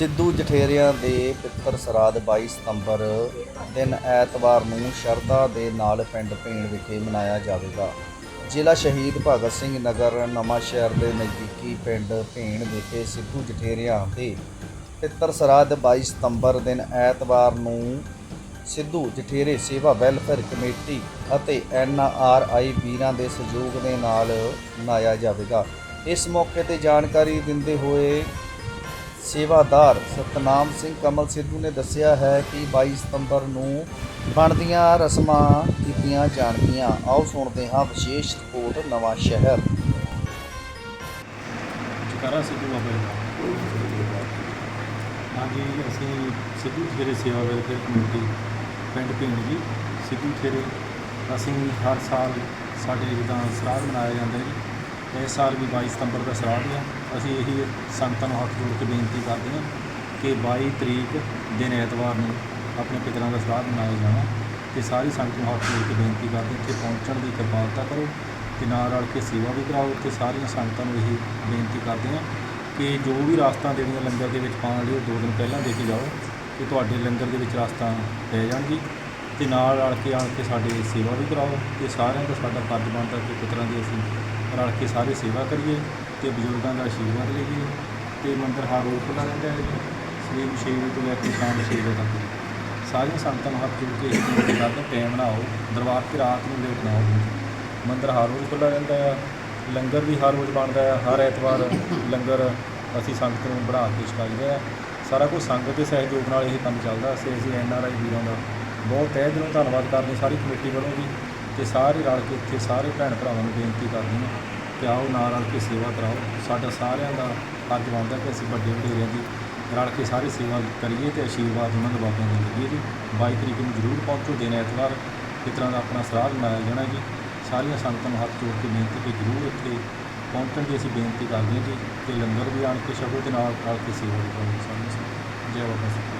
ਸਿੱਧੂ ਜਠੇਰਿਆਂ ਦੇ ਪਿੱਤਰ ਸਰਾਧ 22 ਸਤੰਬਰ ਦਿਨ ਐਤਵਾਰ ਨੂੰ ਸ਼ਰਧਾ ਦੇ ਨਾਲ ਪਿੰਡ ਭੇਣ ਵਿਖੇ ਮਨਾਇਆ ਜਾਵੇਗਾ। ਜ਼ਿਲ੍ਹਾ ਸ਼ਹੀਦ ਭਗਤ ਸਿੰਘ ਨਗਰ ਨਵਾਂ ਸ਼ਹਿਰ ਦੇ ਨਜ਼ਦੀਕੀ ਪਿੰਡ ਭੇਣ ਵਿਖੇ ਸਿੱਧੂ ਜਠੇਰਿਆਂ ਦੇ ਪਿੱਤਰ ਸਰਾਧ 22 ਸਤੰਬਰ ਦਿਨ ਐਤਵਾਰ ਨੂੰ ਸਿੱਧੂ ਜਠੇਰੇ ਸੇਵਾ ਵੈਲਫੇਅਰ ਕਮੇਟੀ ਅਤੇ ਐਨ ਆਰ ਆਈ ਵੀਰਾਂ ਦੇ ਸਹਿਯੋਗ ਦੇ ਨਾਲ ਮਨਾਇਆ ਜਾਵੇਗਾ। ਇਸ ਮੌਕੇ ਤੇ ਜਾਣਕਾਰੀ ਦਿੰਦੇ ਹੋਏ ਸੇਵਾਦਾਰ ਸਤਨਾਮ ਸਿੰਘ ਕਮਲ ਸਿੱਧੂ ਨੇ ਦੱਸਿਆ ਹੈ ਕਿ 22 ਸਤੰਬਰ ਨੂੰ ਬਣਦੀਆਂ ਰਸਮਾਂ ਕੀਤੀਆਂ ਜਾਣਗੀਆਂ। ਆਓ ਸੁਣਦੇ ਹਾਂ ਵਿਸ਼ੇਸ਼ ਰਿਪੋਰਟ ਨਵਾਂ ਸ਼ਹਿਰ। ਚੁਕਾਰਾ ਸਿੱਧੂ ਬਾਬਾ ਜੀ ਹਾਂਜੀ, ਅਸੀਂ ਸਿੱਧੂ ਖੇਰੇ ਸੇਵਾ ਵੈਲਫੇਅਰ ਕਮੇਟੀ ਪਿੰਡ ਭੀਣ ਜੀ, ਸਿੱਧੂ ਖੇਰੇ ਅਸੀਂ ਹਰ ਸਾਲ ਸਾਡੇ ਜਿੱਦਾਂ ਸਰਾਧ ਮਨਾਇਆ ਜਾਂਦਾ ਜੀ ਇਸ ਸਾਲ ਵੀ 22 ਸਤੰਬਰ ਦਾ ਸਰਾਧ ਆ। ਅਸੀਂ ਇਹੀ ਸੰਗਤਾਂ ਨੂੰ ਹੱਥ ਜੋੜ ਕੇ ਬੇਨਤੀ ਕਰਦੇ ਹਾਂ ਕਿ 22 ਤਰੀਕ ਦਿਨ ਐਤਵਾਰ ਨੂੰ ਆਪਣੇ ਪਿਤਰਾਂ ਦਾ ਸਰਾਧ ਮਨਾਇਆ ਜਾਣਾ ਤੇ ਸਾਰੀ ਸੰਗਤ ਨੂੰ ਹੱਥ ਜੋੜ ਕੇ ਬੇਨਤੀ ਕਰਦੇ ਇੱਥੇ ਪਹੁੰਚਣ ਦੀ ਕਿਰਪਾਲਤਾ ਕਰੋ ਤੇ ਨਾਲ ਰਲ ਕੇ ਸੇਵਾ ਵੀ ਕਰਾਓ ਤੇ ਸਾਰੀਆਂ ਸੰਗਤਾਂ ਨੂੰ ਇਹੀ ਬੇਨਤੀ ਕਰਦੇ ਹਾਂ ਕਿ ਜੋ ਵੀ ਰਾਸਤਾਂ ਦੇਣੀਆਂ ਲੰਗਰ ਦੇ ਵਿੱਚ ਪਾਉਣ ਲਈ ਉਹ ਦੋ ਦਿਨ ਪਹਿਲਾਂ ਦੇ ਕੇ ਜਾਓ ਕਿ ਤੁਹਾਡੇ ਲੰਗਰ ਦੇ ਵਿੱਚ ਰਾਸਤਾਂ ਪੈ ਜਾਣਗੀ ਤੇ ਨਾਲ ਰਲ ਕੇ ਆਣ ਕੇ ਸਾਡੇ ਸੇਵਾ ਵੀ ਕਰਾਓ ਤੇ ਸਾਰਿਆਂ ਦਾ ਸਾਡਾ ਫਰਜ਼ ਬਣਦਾ ਕਿ ਪੁੱਤਰਾਂ ਦੀ ਅਸੀਂ ਰਲ ਕੇ ਸਾਰੇ ਸੇਵਾ ਕਰੀਏ ਤੇ ਬਜ਼ੁਰਗਾਂ ਦਾ ਆਸ਼ੀਰਵਾਦ ਲਈਏ ਤੇ ਮੰਦਰ ਹਰ ਰੋਜ਼ ਖੁੱਲ੍ਹਾ ਰਹਿੰਦਾ ਹੈ ਸਵੇਰ ਨੂੰ ਛੇ ਵਜੇ ਤੋਂ ਲੈ ਕੇ ਸ਼ਾਮ ਛੇ ਵਜੇ ਤੱਕ। ਸਾਰੀਆਂ ਸੰਗਤਾਂ ਨੂੰ ਹੱਥ ਜੋੜ ਕੇ ਇਹ ਬੇਨਤੀ ਕਰਦੇ ਟਾਈਮ ਨਾ ਦਰਬਾਰ ਤੇ ਰਾਤ ਨੂੰ ਲੇਟ ਨਾ ਆਓ। ਮੰਦਿਰ ਹਰ ਰੋਜ਼ ਖੁੱਲ੍ਹਾ ਰਹਿੰਦਾ ਆ ਲੰਗਰ ਵੀ ਹਰ ਰੋਜ਼ ਬਣਦਾ ਆ ਹਰ ਐਤਵਾਰ ਲੰਗਰ ਅਸੀਂ ਸੰਗਤ ਨੂੰ ਬਣਾ ਕੇ ਛਕਾਈਦਾ ਆ ਸਾਰਾ ਕੁਝ ਸੰਗਤ ਦੇ ਸਹਿਯੋਗ ਨਾਲ ਇਹ ਕੰਮ ਚੱਲਦਾ। ਅਸੀਂ ਅਸੀਂ ਐਨ ਆਰ ਆਈ ਵੀਰਾਂ ਦਾ ਬਹੁਤ ਤਹਿ ਦਿਲੋਂ ਧੰਨਵਾਦ ਕਰਦੇ ਸਾਰੀ ਕਮੇਟੀ ਵੱਲੋਂ ਵੀ ਤੇ ਸਾਰੇ ਰਲ ਕੇ ਇੱਥੇ ਸਾਰੇ ਭੈਣ ਭਰਾਵਾਂ ਨੂੰ ਬੇਨਤੀ ਕਰਦੇ ਹਾਂ ਕਿ ਆਓ, ਨਾਲ ਰਲ ਕੇ ਸੇਵਾ ਕਰਾਓ। ਸਾਡਾ ਸਾਰਿਆਂ ਦਾ ਫਰਜ਼ ਬਣਦਾ ਕਿ ਅਸੀਂ ਵੱਡੇ ਵਡੇਰਿਆਂ ਦੀ ਰਲ ਕੇ ਸਾਰੀ ਸੇਵਾ ਕਰੀਏ ਤੇ ਆਸ਼ੀਰਵਾਦ ਉਹਨਾਂ ਦੇ ਬਾਬਿਆਂ ਦਾ ਲਈਏ ਜੀ। 22 ਤਰੀਕ ਨੂੰ ਜ਼ਰੂਰ ਪਹੁੰਚੋ, ਦਿਨ ਐਤਵਾਰ ਇਸ ਤਰ੍ਹਾਂ ਦਾ ਆਪਣਾ ਸਰਾਧ ਮਨਾਇਆ ਜਾਣਾ ਜੀ। ਸਾਰੀਆਂ ਸੰਗਤਾਂ ਨੂੰ ਹੱਥ ਜੋੜ ਕੇ ਬੇਨਤੀ ਕਿ ਜ਼ਰੂਰ ਇੱਥੇ ਪਹੁੰਚਣ ਦੀ ਅਸੀਂ ਬੇਨਤੀ ਕਰਦੇ ਹਾਂ ਜੀ। ਤੇ ਲੰਗਰ ਵੀ ਆਣ ਕੇ ਛਕੋ ਤੇ ਨਾਲ ਰਲ ਕੇ ਸੇਵਾ ਵੀ ਕਰੋ ਸਾਨੂੰ ਸੰਗਤਾਂ ਜੈ ਬਾਬਾ ਜੀ।